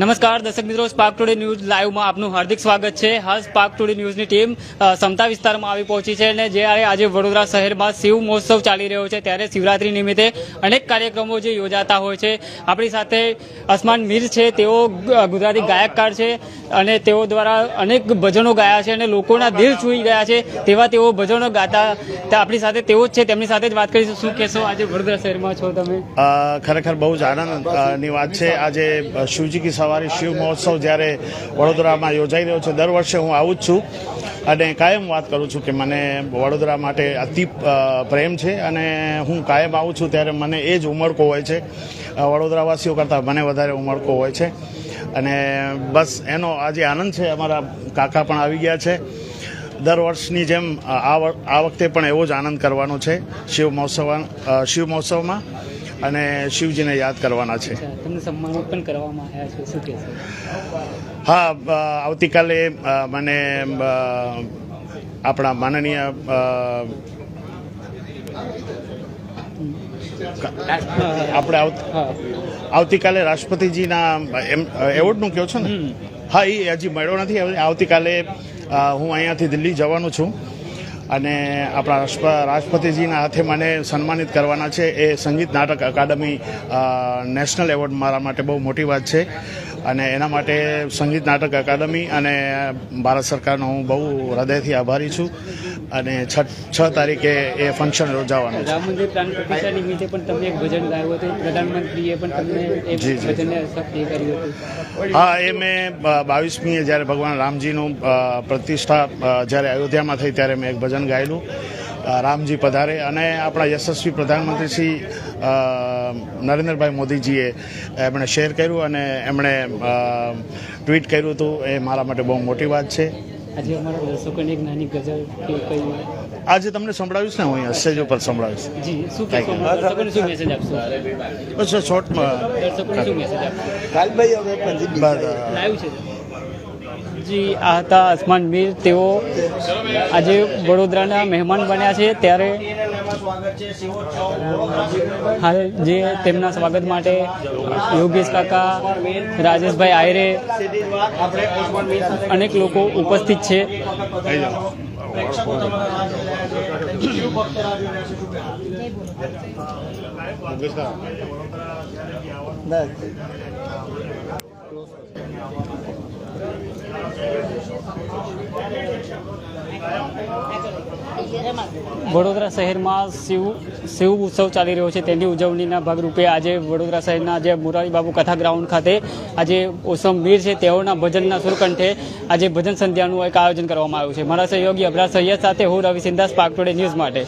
નમસ્કાર, દર્શક મિત્રો. સ્પાર્ક ટુડે ન્યૂઝ લાઈવમાં આપનું હાર્દિક સ્વાગત છે. હાલ સ્પાર્ક ટુડે ન્યૂઝની ટીમ સમતા વિસ્તારમાં આવી પહોંચી છે અને જ્યારે આજે વડોદરા શહેરમાં શિવ મહોત્સવ ચાલી રહ્યો છે, ત્યારે શિવરાત્રી નિમિત્તે અનેક કાર્યક્રમો જે યોજાતા હોય છે. આપણી સાથે અસમાન મીર છે, તેઓ ગુજરાતી ગાયકકાર છે અને તેઓ દ્વારા અનેક ભજનો ગાયા છે અને લોકોના દિલ છૂઈ ગયા છે, તેવા તેઓ ભજનો ગાતા આપણી સાથે તેઓ જ છે. તેમની સાથે જ વાત કરીશું. શું કહેશો? આજે વડોદરા શહેરમાં છો તમે? ખરેખર બહુ જ આનંદની વાત છે. આજે શિવજી સવારી શિવ મહોત્સવ જ્યારે વડોદરામાં યોજાઈ રહ્યો છે, દર વર્ષે હું આવું જ છું. અને કાયમ વાત કરું છું કે મને વડોદરા માટે અતિ પ્રેમ છે અને હું કાયમ આવું છું ત્યારે મને એ જ ઉમળકો હોય છે. વડોદરાવાસીઓ કરતાં મને વધારે ઉમળકો હોય છે. અને બસ એનો આજે આનંદ છે, અમારા કાકા પણ આવી ગયા છે. દર વર્ષની જેમ આ વખતે પણ એવો જ આનંદ કરવાનો છે, શિવ મહોત્સવ શિવ મહોત્સવમાં. અને શિવજીને યાદ કરવાના છે. તમને સન્માનિત પણ કરવામાં આવ્યા છે શું કહેશો? હા આવતીકાલે મને આપણા માનનીય આપણે આવ- આવતીકાલે રાષ્ટ્રપતિજીના એમ એવોર્ડનું કહો છો ને? હા એ હજી મળ્યો નથી આવતીકાલે હું અહીંયાથી દિલ્હી જવાનું છું. અને આપણા રાષ્ટ્રપતિજીના હાથે મને સન્માનિત કરવાના છે. એ સંગીત નાટક અકાદમી નેશનલ એવોર્ડ મારા માટે બહુ મોટી વાત છે. અને એના માટે સંગીત નાટક અકાદમી અને ભારત સરકારનો હું બહુ હૃદયથી આભારી છું. અને છ છ તારીખે એ ફંક્શન યોજાવાનું છે. રામ મંદિર પ્રાણ પ્રતિષ્ઠા નિમિત્તે પણ તમે એક ભજન ગાયું હતું. પ્રધાનમંત્રીએ પણ તમને એ જી, જી. ભજનને એ કર્યું હતું. હા એ મેં બાવીસમીએ જ્યારે ભગવાન રામજીનું પ્રતિષ્ઠા જ્યારે અયોધ્યામાં થઈ ત્યારે મેં એક ભજન ગાયેલું. રામજી પધારે અને આપણા યશસ્વી પ્રધાનમંત્રી શ્રી નરેન્દ્રભાઈ મોદીજીએ એમણે શેર કર્યું અને એમણે ટ્વીટ કર્યું હતું. એ મારા માટે બહુ મોટી વાત છે. આજે અમારા દર્શકોને એક નાની ગઝલ કે કઈ આજે તમને સંભળાવીશ ને હું અહીંયા સ્ટેજ ઉપર સંભળાવીશ. જી શું કહેશો દર્શકોને શું મેસેજ આપશો? બસ શોર્ટમાં દર્શકોને શું મેસેજ આપશો? કાલભાઈ હવે પછી બસ, અ, લાઈવ છે. જી, આ હતા અસમાન મીર તેઓ આજે વડોદરાના મહેમાન બન્યા છે ત્યારે હાલ જે તેમના સ્વાગત માટે યોગેશ કાકા, રાજેશભાઈ આયરે અનેક લોકો ઉપસ્થિત છે. વડોદરા શહેરમાં શિવ શિવ ઉત્સવ ચાલી રહ્યો છે. તેની ઉજવણીના ભાગરૂપે આજે વડોદરા શહેરના જે મુરારીબાબુ કથા ગ્રાઉન્ડ ખાતે આજે ઓસમ વીર છે તેઓના ભજનના સુરકંઠે આજે ભજન સંધ્યાનું એક આયોજન કરવામાં આવ્યું છે. મારા સહયોગી અભરાજ સૈયદ સાથે હું રવિ સિંદાસ પાકટોડે ટુડે ન્યૂઝ માટે.